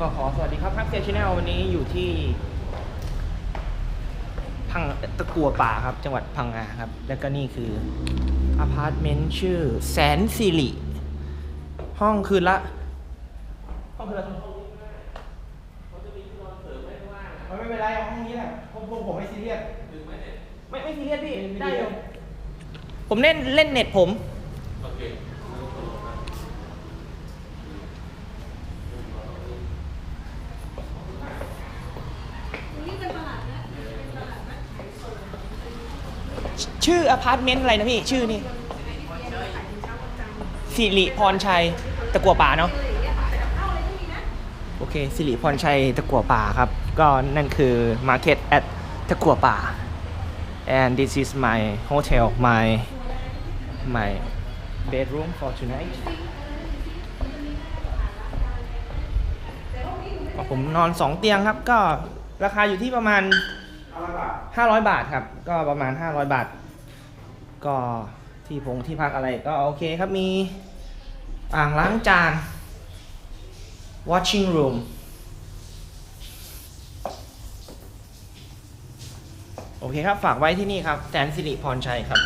ก็ขอสวัสดีครับพักเซียชแนลวันนี้อยู่ที่พังตะกัวป่าครับ จังหวัดพังงาครับ แล้วก็นี่คืออพาร์ตเมนต์ชื่อแสนสิริห้องคืนละ ห้องคืนละไม่เป็นไรเอาห้องนี้แหละผมผมผมไม่ซีเรียสไม่ไม่ซีเรียสพี่ได้อยู่ผมเล่นเล่นเน็ตผม ชื่ออพาร์ตเมนต์อะไรนะพี่ ชื่อนี่สิริพรชัยตะกัวป่าเนาะโอเคสิริพรชัยตะกัวป่าครับ ก็นั่นคือ Market at ตะกัวป่า and this is my hotel my my bedroom for tonight ผมนอน2เตียงครับก็ราคาอยู่ที่ประมาณ500 บาทครับ ก็ประมาณ 500 บาท ก็ที่พงที่พักอะไรก็โอเคครับมีอ่างล้างจาน watching room โอเคครับ ฝากไว้ที่นี่ครับแสนสิริพรชัยครับ